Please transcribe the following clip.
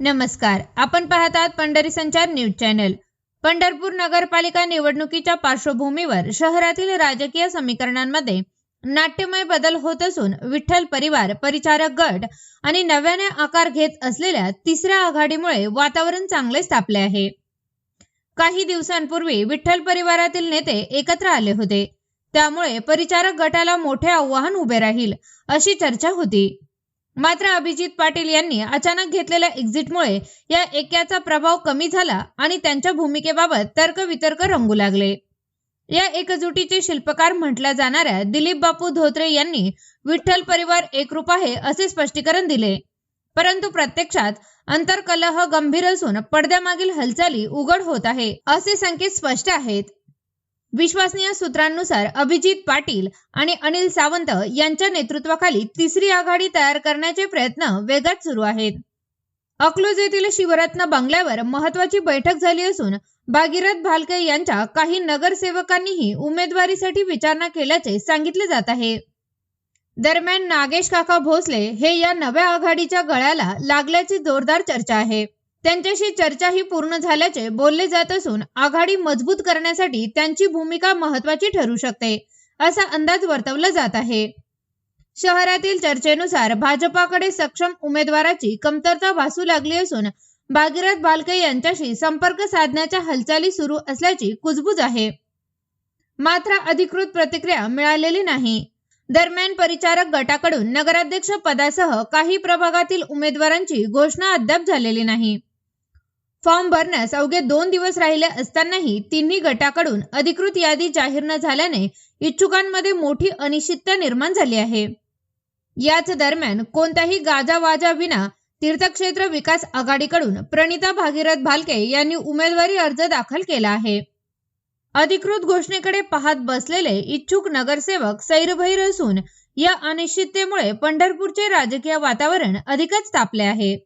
नमस्कार. आपण पाहतात पंढरी संचार न्यूज चॅनल. पंढरपूर नगरपालिका निवडणुकीच्या पार्श्वभूमीवर शहरातील राजकीय समीकरणांमध्ये नाट्यमय बदल होत असून विठ्ठल परिवार परिचारक गट आणि नव्याने आकार घेत असलेल्या तिसऱ्या आघाडीमुळे वातावरण चांगलेच तापले आहे. काही दिवसांपूर्वी विठ्ठल परिवारातील नेते एकत्र आले होते. त्यामुळे परिचारक गटाला मोठे आव्हान उभे राहील अशी चर्चा होती. मात्र अभिजित पाटील यांनी अचानक घेतलेल्या एक्झिटमुळे या एक्याचा प्रभाव कमी झाला आणि त्यांच्या भूमिकेबाबत तर्कवितर्क रंगू लागले. या एकजुटीचे शिल्पकार म्हटल्या जाणाऱ्या दिलीप बापू धोत्रे यांनी विठ्ठल परिवार एकरूप आहे असे स्पष्टीकरण दिले. परंतु प्रत्यक्षात अंतर्कलह गंभीर असून पडद्यामागील हालचाली उघड होत आहे असे संकेत स्पष्ट आहेत. विश्वसनीय सूत्रांनुसार अभिजित पाटील आणि अनिल सावंत यांच्या नेतृत्वाखाली तिसरी आघाडी तयार करण्याचे प्रयत्न वेगात सुरू आहेत. अकलूज येथील शिवरत्न बंगल्यावर महत्वाची बैठक झाली असून भागीरथ भालके यांच्या काही नगरसेवकांनीही उमेदवारीसाठी विचारणा केल्याचे सांगितले जात आहे. दरम्यान नागेश काका भोसले हे या नव्या आघाडीच्या गळ्याला लागल्याची जोरदार चर्चा आहे. त्यांच्याशी चर्चाही पूर्ण झाल्याचे बोलले जात असून आघाडी मजबूत करण्यासाठी त्यांची भूमिका महत्वाची ठरू शकते असा अंदाज वर्तवला जात आहे. शहरातील चर्चेनुसार भाजपाकडे सक्षम उमेदवाराची कमतरता भासू लागली असून भागीरथ बालके यांच्याशी संपर्क साधण्याच्या हालचाली सुरू असल्याची कुजबूज आहे. मात्र अधिकृत प्रतिक्रिया मिळालेली नाही. दरम्यान परिचारक गटाकडून नगराध्यक्ष पदासह काही प्रभागातील उमेदवारांची घोषणा अद्याप झालेली नाही. फॉर्म भरण्यास अवघे दोन दिवस राहिले असतानाही तिन्ही गटाकडून अधिकृत यादी जाहीर न झाल्याने इच्छुकांमध्ये मोठी अनिश्चितता निर्माण झाली आहे. याच दरम्यान कोणत्याही गाजावाजा विना तीर्थक्षेत्र विकास आघाडीकडून प्रणिता भागीरथ भालके यांनी उमेदवारी अर्ज दाखल केला आहे. अधिकृत घोषणेकडे पाहत बसलेले इच्छुक नगरसेवक सैरभैर असून या अनिश्चिततेमुळे पंढरपूरचे राजकीय वातावरण अधिकच तापले आहे.